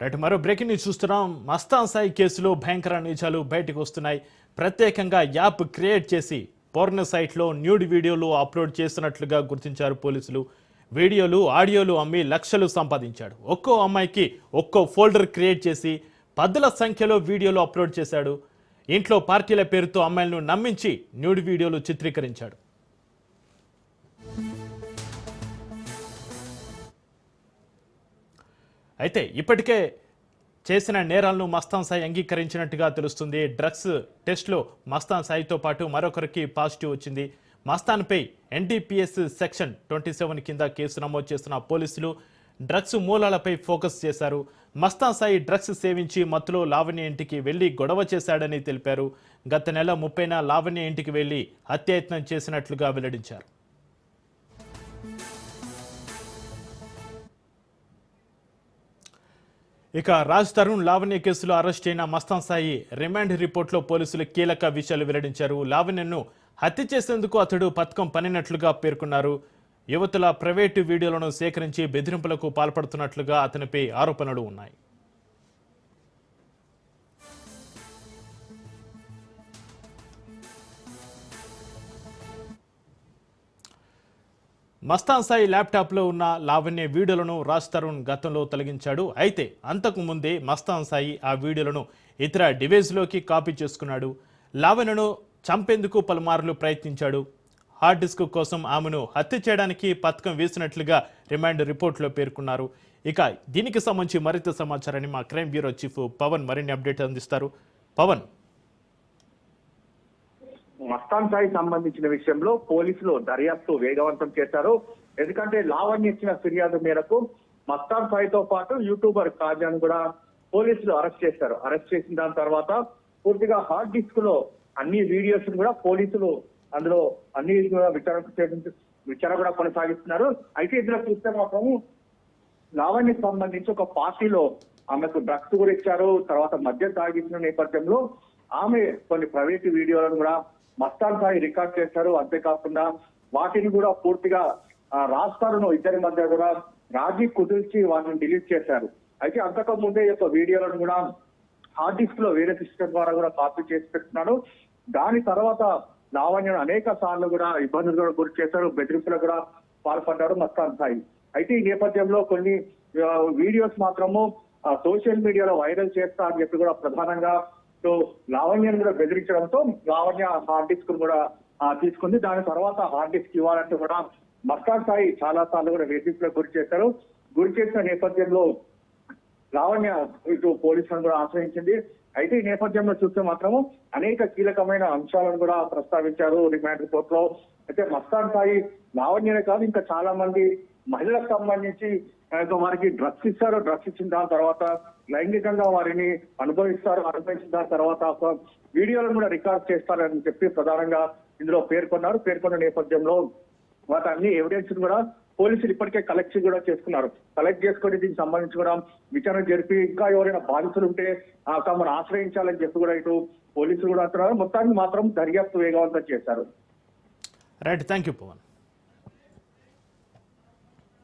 Right మరో breaking news చూస్తున్నాం. మస్తాన్ సాయి కేసులో భయంకర నిజాలు బయటకు వస్తున్నాయి. ప్రత్యేకంగా యాప్ క్రియేట్ చేసి పోర్న సైట్లో న్యూడ్ వీడియోలు అప్లోడ్ చేస్తున్నట్లుగా గుర్తించారు పోలీసులు. వీడియోలు ఆడియోలు అమ్మి లక్షలు సంపాదించాడు. ఒక్కో అమ్మాయికి ఒక్కో ఫోల్డర్ క్రియేట్ చేసి పదుల సంఖ్యలో వీడియోలు అప్లోడ్ చేశాడు. ఇంట్లో పార్టీల పేరుతో అమ్మాయిలను నమ్మించి న్యూడ్ వీడియోలు చిత్రీకరించాడు. అయితే ఇప్పటికే చేసిన నేరాలను మస్తాన్ సాయి అంగీకరించినట్టుగా తెలుస్తుంది. డ్రగ్స్ టెస్ట్లో మస్తాన్ సాయితో పాటు మరొకరికి పాజిటివ్ వచ్చింది. మస్తాన్పై ఎన్డీపీఎస్ సెక్షన్ ట్వంటీ సెవెన్ కింద కేసు నమోదు చేస్తున్న పోలీసులు డ్రగ్స్ మూలాలపై ఫోకస్ చేశారు. మస్తాన్ సాయి డ్రగ్స్ సేవించి మత్తులో లావణ్య ఇంటికి వెళ్ళి గొడవ చేశాడని తెలిపారు. గత నెల ముప్పైన లావణ్య ఇంటికి వెళ్ళి హత్యాయత్నం చేసినట్లుగా వెల్లడించారు. ఇక రాజ్ తరుణ్ లావణ్య కేసులో అరెస్ట్ అయిన మస్తాన్ సాయి రిమాండ్ రిపోర్ట్లో పోలీసులు కీలక విషయాలు వెల్లడించారు. లావణ్యను హత్య చేసేందుకు అతడు పథకం పనినట్లుగా పేర్కొన్నారు. యువతుల ప్రైవేటు వీడియోలను సేకరించి బెదిరింపులకు పాల్పడుతున్నట్లుగా అతనిపై ఆరోపణలు ఉన్నాయి. మస్తాన్ సాయి ల్యాప్టాప్లో ఉన్న లావణ్య వీడియోలను రాజ్ తరుణ్ గతంలో తొలగించాడు. అయితే అంతకు ముందే మస్తాన్ సాయి ఆ వీడియోలను ఇతర డివైస్లోకి కాపీ చేసుకున్నాడు. లావణ్యను చంపేందుకు పలుమార్లు ప్రయత్నించాడు. హార్డ్ డిస్క్ కోసం ఆమెను హత్య చేయడానికి పథకం వేసినట్లుగా రిమాండ్ రిపోర్ట్లో పేర్కొన్నారు. ఇక దీనికి సంబంధించి మరింత సమాచారాన్ని మా క్రైమ్ బ్యూరో చీఫ్ పవన్ మరిన్ని అప్డేట్ అందిస్తారు. పవన్. మస్తాన్ సాయి సంబంధించిన విషయంలో పోలీసులు దర్యాప్తు వేగవంతం చేశారు. ఎందుకంటే లావణ్య ఇచ్చిన ఫిర్యాదు మేరకు మస్తాన్ సాయితో పాటు యూట్యూబర్ కాజాను కూడా పోలీసులు అరెస్ట్ చేశారు. అరెస్ట్ చేసిన దాని తర్వాత పూర్తిగా హార్డ్ డిస్క్లో అన్ని వీడియోస్ కూడా పోలీసులు అందులో అన్ని కూడా విచారణ చేసి- విచారణ కూడా కొనసాగిస్తున్నారు. అయితే ఇందులో చూస్తే మాత్రం లావణ్యకి సంబంధించి ఒక పార్టీలో ఆమెకు డ్రగ్స్ కూడా ఇచ్చారు తర్వాత మద్యం తాగించిన నేపథ్యంలో ఆమె కొన్ని ప్రైవేట్ వీడియోలను కూడా మస్తాన్ సాయి రికార్డ్ చేశారు. అంతేకాకుండా వాటిని కూడా పూర్తిగా రాస్తారును ఇద్దరి మధ్య కూడా రాజీ కుదిర్చి వాటిని డిలీట్ చేశారు. అయితే అంతకు ముందే యొక్క వీడియోలను కూడా హార్డ్ డిస్క్లో వేరే సిస్టమ్ ద్వారా కూడా కాపీ చేసి పెట్టున్నాడు దాని తర్వాత లావణ్యను అనేక సార్లు కూడా ఇబ్బందులు కూడా గురి చేశారు. బెదిరింపులకు కూడా పాల్పడ్డాడు మస్తాన్ సాయి అయితే ఈ నేపథ్యంలో కొన్ని వీడియోస్ మాత్రము సోషల్ మీడియాలో వైరల్ చేస్తా అని చెప్పి కూడా ప్రధానంగా సో లావణ్యను కూడా బెదిరించడంతో లావణ్య హార్డ్ డిస్క్ కూడా తీసుకుంది. దాని తర్వాత హార్డ్ డిస్క్ ఇవ్వాలంటే కూడా మస్తాన్ సాయి చాలా సార్లు కూడా వేధింపులకు గురి చేశారు. గురి చేసిన నేపథ్యంలో లావణ్య ఇటు పోలీసులను కూడా ఆశ్రయించింది. అయితే ఈ నేపథ్యంలో చూస్తే మాత్రము అనేక కీలకమైన అంశాలను కూడా ప్రస్తావించారు రిమాండ్ రిపోర్ట్లో అయితే మస్తాన్ సాయి లావణ్యనే కాదు ఇంకా చాలా మంది మహిళలకు సంబంధించి వారికి డ్రగ్స్ ఇస్తారు డ్రగ్స్ ఇచ్చిన దాని తర్వాత లైంగికంగా వారిని అనుభవిస్తారు అనుభవించిన దాని తర్వాత వీడియోలను కూడా రికార్డ్ చేస్తారని చెప్పి ప్రధానంగా ఇందులో పేర్కొన్నారు. పేర్కొన్న నేపథ్యంలో వాటి అన్ని ఎవిడెన్స్ కూడా పోలీసులు ఇప్పటికే కలెక్షన్ కూడా చేసుకున్నారు. కలెక్ట్ చేసుకొని దీనికి సంబంధించి కూడా విచారణ జరిపి ఇంకా ఎవరైనా బాధితులు ఉంటే ఆ, తమను ఆశ్రయించాలని చెప్పి కూడా ఇటు పోలీసులు కూడా అంటున్నారు. మొత్తానికి మాత్రం దర్యాప్తు వేగవంతం చేశారు. Right thank you Pawan